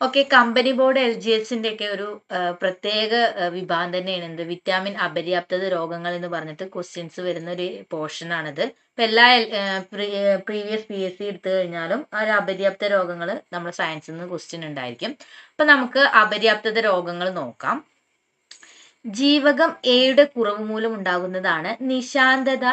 Okay company board L G എസിന്റെ ഒക്കെ ഒരു പ്രത്യേക വിഭാഗം തന്നെയാണ്. എന്ത്? വിറ്റാമിൻ അപര്യാപ്തത രോഗങ്ങൾ എന്ന് പറഞ്ഞിട്ട് ക്വസ്റ്റ്യൻസ് വരുന്ന ഒരു പോർഷൻ ആണിത് ഇപ്പൊ എല്ലാ പ്രീവിയസ് പി എസ് സി എടുത്തു കഴിഞ്ഞാലും ആ ഒരു അപര്യാപ്ത രോഗങ്ങൾ നമ്മുടെ സയൻസിൽ നിന്ന് ക്വസ്റ്റ്യൻ ഉണ്ടായിരിക്കും. അപ്പൊ നമുക്ക് അപര്യാപ്തത രോഗങ്ങൾ നോക്കാം. ജീവകം എയുടെ കുറവ് മൂലം ഉണ്ടാകുന്നതാണ് നിശാന്തത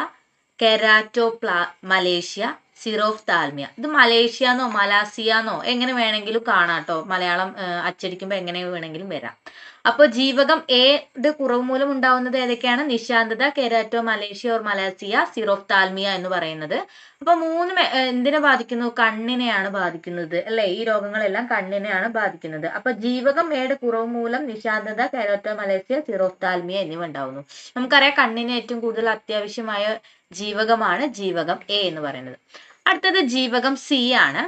കെരാറ്റോപ്ലാ മലേഷ്യ സിറോഫ് താൽമിയ ഇത് മലേഷ്യാന്നോ മലാസിയാന്നോ എങ്ങനെ വേണമെങ്കിലും കാണാം കേട്ടോ. മലയാളം അച്ചടിക്കുമ്പോൾ എങ്ങനെ വേണമെങ്കിലും വരാം. അപ്പോൾ ജീവകം എ ഇത് കുറവ് മൂലം ഉണ്ടാവുന്നത് ഏതൊക്കെയാണ്? നിശാന്തത കെരാറ്റോ മലേഷ്യ ഓർ മലാസിയ സിറോഫ് താൽമിയ എന്ന് പറയുന്നത്. അപ്പൊ മൂന്ന് എന്തിനെ ബാധിക്കുന്നു? കണ്ണിനെയാണ് ബാധിക്കുന്നത് അല്ലെ? ഈ രോഗങ്ങളെല്ലാം കണ്ണിനെയാണ് ബാധിക്കുന്നത്. അപ്പൊ ജീവകം എയുടെ കുറവ് മൂലം നിശാന്തത കെരാറ്റോ മലേഷ്യ സിറോഫ് താൽമിയ എന്നിവ ഉണ്ടാവുന്നു. നമുക്കറിയാം കണ്ണിന് ഏറ്റവും കൂടുതൽ അത്യാവശ്യമായ ജീവകമാണ് ജീവകം എ എന്ന് പറയുന്നത്. അടുത്തത് ജീവകം സി ആണ്.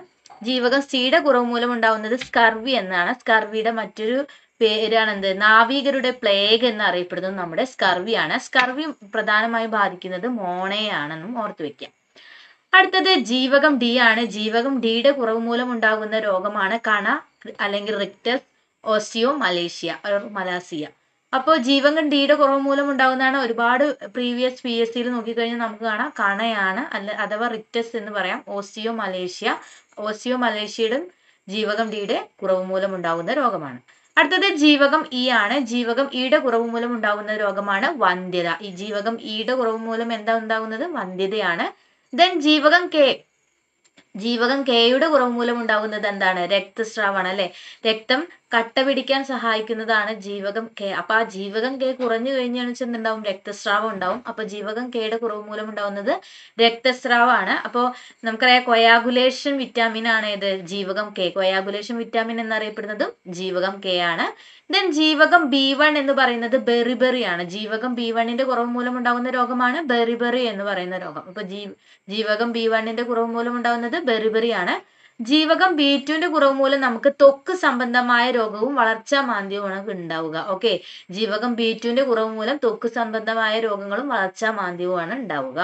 ജീവകം സിയുടെ കുറവ് മൂലം ഉണ്ടാവുന്നത് സ്കർവി എന്നാണ്. സ്കർവിയുടെ മറ്റൊരു പേരാണ് എന്ത് നാവികരുടെ പ്ലേഗ് എന്ന് അറിയപ്പെടുന്നത് നമ്മുടെ സ്കർവിയാണ് സ്കർവി പ്രധാനമായും ബാധിക്കുന്നത് മോണയാണെന്നും ഓർത്തു വെക്കാം. അടുത്തത് ജീവകം ഡി ആണ്. ജീവകം ഡിയുടെ കുറവ് മൂലം ഉണ്ടാകുന്ന രോഗമാണ് കണ അല്ലെങ്കിൽ റിക്ടസ് ഓസിയോ മലേഷ്യ മലാസിയ അപ്പോൾ ജീവകം ഡിയുടെ കുറവ് മൂലം ഉണ്ടാകുന്നതാണ് ഒരുപാട് പ്രീവിയസ് പി എസ് സിയിൽ നോക്കിക്കഴിഞ്ഞാൽ നമുക്ക് കാണാം. കണയാണ് അല്ല അഥവാ റിക്ടസ് എന്ന് പറയാം. ഓസിയോ മലേഷ്യ ഓസിയോ മലേഷ്യയുടെ ജീവകം ഡിയുടെ കുറവ് മൂലം ഉണ്ടാകുന്ന രോഗമാണ്. അടുത്തത് ജീവകം ഇ ആണ്. ജീവകം ഇയുടെ കുറവ് മൂലം ഉണ്ടാകുന്ന രോഗമാണ് വന്ധ്യത. ഈ ജീവകം ഇയുടെ കുറവ് മൂലം എന്താ ഉണ്ടാകുന്നത്? വന്ധ്യതയാണ്. ദെൻ ജീവകം കെ ജീവകം കെയുടെ കുറവ് മൂലം ഉണ്ടാകുന്നത് എന്താണ്? രക്തസ്രാവമാണ് അല്ലെ? രക്തം കട്ട പിടിക്കാൻ സഹായിക്കുന്നതാണ് ജീവകം കെ. അപ്പൊ ആ ജീവകം കെ കുറഞ്ഞു കഴിഞ്ഞാൽ എന്തുണ്ടാവും രക്തസ്രാവം ഉണ്ടാവും. അപ്പൊ ജീവകം കെയുടെ കുറവ് മൂലം ഉണ്ടാവുന്നത് രക്തസ്രാവമാണ്. അപ്പോൾ നമുക്കറിയാം കൊയാഗുലേഷൻ വിറ്റാമിൻ ആണ് ഇത് ജീവകം കെ. കൊയാഗുലേഷൻ വിറ്റാമിൻ എന്നറിയപ്പെടുന്നതും ജീവകം കെ ആണ്. ദെൻ ജീവകം ബി വൺ എന്ന് പറയുന്നത് ബെറിബെറി ആണ്. ജീവകം ബി വണ്ണിന്റെ കുറവ് മൂലം ഉണ്ടാകുന്ന രോഗമാണ് ബെറിബെറി എന്ന് പറയുന്ന രോഗം. അപ്പൊ ജീവകം ബി വണ്ണിന്റെ കുറവ് മൂലം ഉണ്ടാകുന്നത് ബെറിബെറി ആണ്. ജീവകം ബി ടുവിന്റെ കുറവ് മൂലം നമുക്ക് തൊക്ക് സംബന്ധമായ രോഗവും വളർച്ചാ മാന്ദ്യവുമാണ് ഉണ്ടാവുക. ഓക്കെ ജീവകം ബി ടുവിന്റെ കുറവ് മൂലം തൊക്ക് സംബന്ധമായ രോഗങ്ങളും വളർച്ചാ മാന്ദ്യവുമാണ് ഉണ്ടാവുക.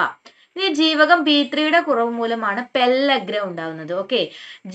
ഇനി ജീവകം ബി ത്രീയുടെ കുറവ് മൂലമാണ് പെല്ലഗ്ര ഉണ്ടാവുന്നത്. ഓക്കെ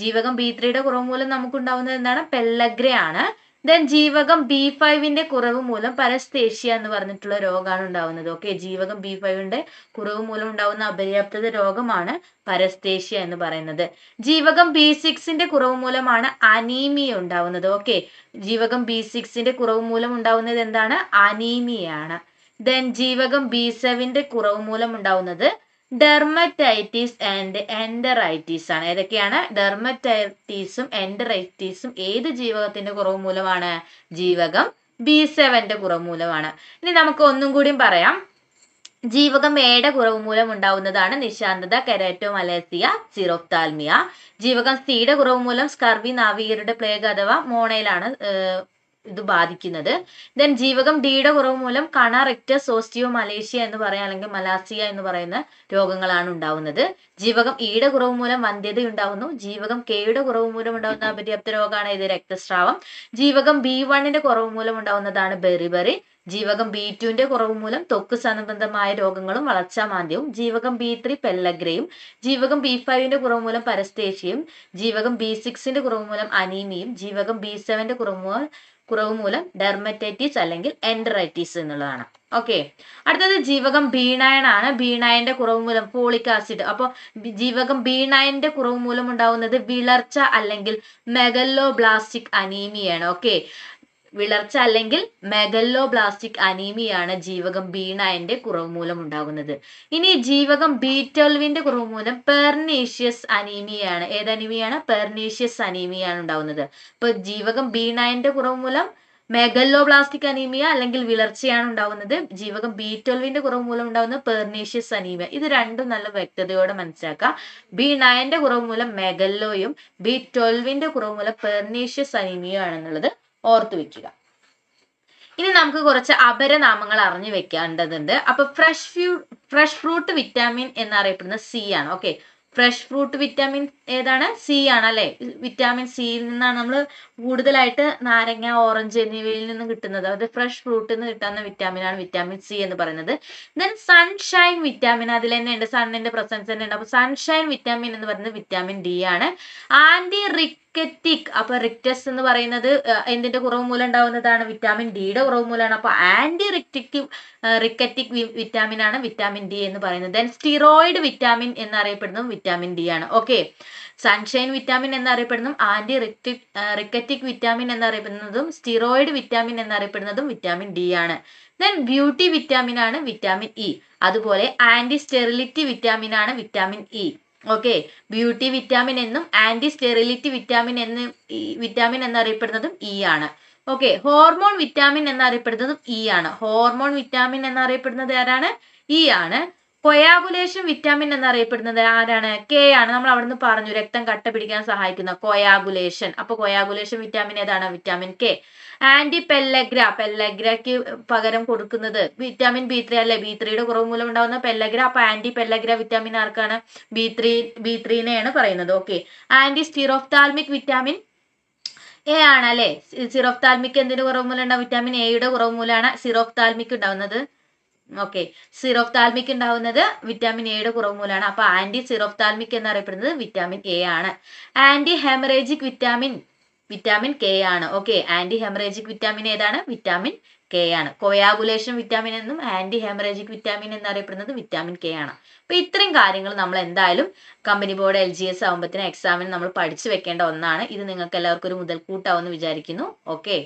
ജീവകം ബി ത്രീയുടെ കുറവ് മൂലം നമുക്ക് ഉണ്ടാവുന്നത് എന്താണ്? പെല്ലഗ്രയാണ്. ദെൻ ജീവകം ബി ഫൈവിന്റെ കുറവ് മൂലം പരസ്തേഷ്യ എന്ന് പറഞ്ഞിട്ടുള്ള രോഗമാണ് ഉണ്ടാവുന്നത്. ഓക്കെ ജീവകം ബി ഫൈവിന്റെ കുറവ് മൂലം ഉണ്ടാവുന്ന അപര്യാപ്തത രോഗമാണ് പരസ്തേഷ്യ എന്ന് പറയുന്നത്. ജീവകം ബി സിക്സിന്റെ കുറവ് മൂലമാണ് അനീമിയ ഉണ്ടാവുന്നത്. ഓക്കെ ജീവകം ബി സിക്സിന്റെ കുറവ് മൂലം ഉണ്ടാവുന്നത് എന്താണ്? അനീമിയാണ് ദെൻ ജീവകം ബി സെവന്റെ കുറവ് മൂലം ഉണ്ടാവുന്നത് ഡെർമറ്റൈറ്റിസ് ആൻഡ് എൻഡറൈറ്റിസ് ആണ്. ഏതൊക്കെയാണ്? ഡെർമറ്റൈറ്റിസും എൻഡറൈറ്റിസും ഏത് ജീവകത്തിന്റെ കുറവ് മൂലമാണ്? ജീവകം ബി സെവന്റെ കുറവ് മൂലമാണ്. ഇനി നമുക്ക് ഒന്നും കൂടിയും പറയാം. ജീവകം എയുടെ കുറവ് മൂലം ഉണ്ടാവുന്നതാണ് നിശാന്തത കെരാറ്റോ മലേസിയ സിറോപ്താൽമിയ. ജീവകം സിയുടെ കുറവ് മൂലം സ്കർവി നാവികരുടെ പ്ലേഗ് അഥവാ മോണയിലാണ് ഇത് ബാധിക്കുന്നത്. ദെൻ ജീവകം ഡിയുടെ കുറവ് മൂലം കണ റിക്ടസ് സോസ്റ്റിയോ മലേഷ്യ എന്ന് പറയാം അല്ലെങ്കിൽ മലാസിയ എന്ന് പറയുന്ന രോഗങ്ങളാണ് ഉണ്ടാവുന്നത്. ജീവകം ഇയുടെ കുറവ് മൂലം വന്ധ്യത ഉണ്ടാവുന്നു. ജീവകം കെയുടെ കുറവ് മൂലം ഉണ്ടാവുന്ന അപര്യാപ്ത രോഗമാണ് ഇത് രക്തസ്രാവം. ജീവകം ബി വണ്ണിന്റെ കുറവ് മൂലം ഉണ്ടാവുന്നതാണ് ബെറിബെറി ജീവകം ബി ടുവിന്റെ കുറവ് മൂലം തൊക്ക് സംബന്ധമായ രോഗങ്ങളും വളർച്ചാമാന്ദ്യവും ജീവകം ബി ത്രീ പെല്ലഗ്രയും. ജീവകം ബി ഫൈവിന്റെ കുറവ് മൂലം പരസ്തേഷ്യയും. ജീവകം ബി സിക്സിന്റെ കുറവ് മൂലം അനീമിയും ജീവകം ബി സെവന്റെ കുറവ് മൂലം കുറവ് മൂലം ഡെർമറ്റൈറ്റിസ് അല്ലെങ്കിൽ എൻഡറൈറ്റിസ് എന്നുള്ളതാണ്. ഓക്കെ അടുത്തത് ജീവകം ബീണയൻ ആണ്. ബീണയന്റെ കുറവ് മൂലം ഫോളിക് ആസിഡ് അപ്പോൾ ജീവകം ബീണയന്റെ കുറവ് മൂലം ഉണ്ടാവുന്നത് വിളർച്ച അല്ലെങ്കിൽ മെഗല്ലോ ബ്ലാസ്റ്റിക് അനീമിയാണ് ഓക്കെ വിളർച്ച അല്ലെങ്കിൽ മെഗല്ലോ ബ്ലാസ്റ്റിക് അനീമിയാണ് ജീവകം ബി നയന്റെ കുറവ് മൂലം ഉണ്ടാകുന്നത്. ഇനി ജീവകം ബി ട്വൽവിന്റെ കുറവ് മൂലം പെർനീഷ്യസ് അനീമിയാണ് ഏത് അനീമിയാണ് പെർനീഷ്യസ് അനീമിയാണ് ഉണ്ടാകുന്നത്. ഇപ്പൊ ജീവകം ബി നയന്റെ കുറവ് മൂലം മെഗല്ലോ ബ്ലാസ്റ്റിക് അനീമിയ അല്ലെങ്കിൽ വിളർച്ചയാണ് ഉണ്ടാകുന്നത്. ജീവകം ബി ട്വൽവിന്റെ കുറവ് മൂലം ഉണ്ടാകുന്ന പെർനീഷ്യസ് അനീമിയ ഇത് രണ്ടും നല്ല വ്യക്തതയോടെ മനസ്സിലാക്കുക. ബി നയന്റെ കുറവ് മൂലം മെഗല്ലോയും ബി ട്വൽവിന്റെ കുറവ് മൂലം പെർനീഷ്യസ് അനീമിയ ആണെന്നുള്ളത് ഓർത്തു വെക്കുക. ഇനി നമുക്ക് കുറച്ച് അപരനാമങ്ങൾ അറിഞ്ഞു വെക്കേണ്ടതുണ്ട്. അപ്പൊ fresh few fresh fruit vitamin എന്നറിയപ്പെടുന്ന സി ആണ്. ഓക്കെ ഫ്രഷ് ഫ്രൂട്ട് വിറ്റാമിൻ ഏതാണ്? സി ആണ് അല്ലെ? വിറ്റാമിൻ സിയിൽ നിന്നാണ് നമ്മൾ കൂടുതലായിട്ട് നാരങ്ങ ഓറഞ്ച് എന്നിവയിൽ നിന്ന് കിട്ടുന്നത്. അത് ഫ്രഷ് ഫ്രൂട്ടിൽ നിന്ന് കിട്ടുന്ന വിറ്റാമിൻ ആണ് വിറ്റാമിൻ സി എന്ന് പറയുന്നത്. ദെൻ സൺഷൈൻ വിറ്റാമിൻ അതിൽ തന്നെ ഉണ്ട്. സണ്ണിന്റെ പ്രസൻസ് തന്നെ ഉണ്ട്. അപ്പൊ സൺഷൈൻ വിറ്റാമിൻ എന്ന് പറയുന്നത് വിറ്റാമിൻ ഡി ആണ്. ആന്റി റിക് റിക്കറ്റിക് അപ്പൊ റിക്റ്റസ് എന്ന് പറയുന്നത് എന്തിന്റെ കുറവ് മൂലം ഉണ്ടാവുന്നതാണ്? വിറ്റാമിൻ ഡിയുടെ കുറവ് മൂലമാണ്. അപ്പൊ ആന്റി റിക്റ്റിക് റിക്കറ്റിക് വിറ്റാമിൻ ആണ് വിറ്റാമിൻ ഡി എന്ന് പറയുന്നത്. ദെൻ സ്റ്റിറോയിഡ് വിറ്റാമിൻ എന്നറിയപ്പെടുന്നതും വിറ്റാമിൻ ഡി ആണ്. ഓക്കെ സൺഷൈൻ വിറ്റാമിൻ എന്നറിയപ്പെടുന്നതും ആന്റി റിക്റ്റിക് റിക്കറ്റിക് വിറ്റാമിൻ എന്നറിയപ്പെടുന്നതും സ്റ്റിറോയിഡ് വിറ്റാമിൻ എന്നറിയപ്പെടുന്നതും വിറ്റാമിൻ ഡി ആണ്. ദെൻ ബ്യൂട്ടി വിറ്റാമിൻ ആണ് വിറ്റാമിൻ ഇ അതുപോലെ ആന്റി സ്റ്റെറിലിറ്റി വിറ്റാമിൻ ആണ് vitamin E okay beauty vitamin എന്നും ആന്റി സ്റ്റെറിലിറ്റി വിറ്റാമിൻ എന്ന് വിറ്റാമിൻ എന്നറിയപ്പെടുന്നതും ഇ ആണ്. ഓക്കെ ഹോർമോൺ വിറ്റാമിൻ എന്നറിയപ്പെടുന്നതും ഇ ആണ്. ഹോർമോൺ വിറ്റാമിൻ എന്നറിയപ്പെടുന്നത് ആരാണ്? ഇ ആണ്. കൊയാഗുലേഷൻ വിറ്റാമിൻ എന്നറിയപ്പെടുന്നത് ആരാണ്? കെ ആണ്. നമ്മൾ അവിടുന്ന് പറഞ്ഞു രക്തം കട്ട പിടിക്കാൻ സഹായിക്കുന്ന കൊയാഗുലേഷൻ അപ്പൊ കൊയാഗുലേഷൻ വിറ്റാമിൻ ഏതാണ്? Vitamin K. ആന്റി പെല്ലഗ്ര പെല്ലഗ്രയ്ക്ക് പകരം കൊടുക്കുന്നത് വിറ്റാമിൻ ബി ത്രീ അല്ലെ? ബി ത്രീയുടെ കുറവ് മൂലം ഉണ്ടാകുന്ന പെല്ലഗ്ര. അപ്പൊ ആന്റി പെല്ലഗ്ര വിറ്റാമിൻ ആർക്കാണ്? ബി ത്രീ ബി ത്രീനെയാണ് പറയുന്നത്. Okay anti xerophthalmic vitamin A ആണ് അല്ലെ? സിറോഫ്താൽമിക് എന്തിന്റെ കുറവ് മൂലം ഉണ്ടാവും? വിറ്റാമിൻ എയുടെ കുറവ് മൂലമാണ് സിറോഫ്താൽമിക് ഉണ്ടാവുന്നത്. ഓക്കെ സിറോഫ്താൽമിക് ഉണ്ടാവുന്നത് വിറ്റാമിൻ എയുടെ കുറവ് മൂലമാണ്. അപ്പൊ ആന്റി സിറോഫ്താൽമിക് എന്നറിയപ്പെടുന്നത് വിറ്റാമിൻ എ ആണ്. Anti haemorrhagic vitamin vitamin K ആണ്. ഓക്കെ ആന്റി ഹെമറേജിക് വിറ്റാമിൻ ഏതാണ്? വിറ്റാമിൻ കെ ആണ്. കൊയാഗുലേഷൻ വിറ്റാമിൻ എന്നും ആന്റി ഹെമറേജിക് വിറ്റാമിൻ എന്നറിയപ്പെടുന്നത് വിറ്റാമിൻ കെ ആണ്. അപ്പൊ ഇത്രയും കാര്യങ്ങൾ നമ്മൾ എന്തായാലും company board L G S ആകുമ്പോഴത്തേനും എക്സാമിന് നമ്മൾ പഠിച്ചു വെക്കേണ്ട ഒന്നാണ്. ഇത് നിങ്ങൾക്ക് എല്ലാവർക്കും ഒരു മുതൽക്കൂട്ടാവുമെന്ന് വിചാരിക്കുന്നു. ഓക്കെ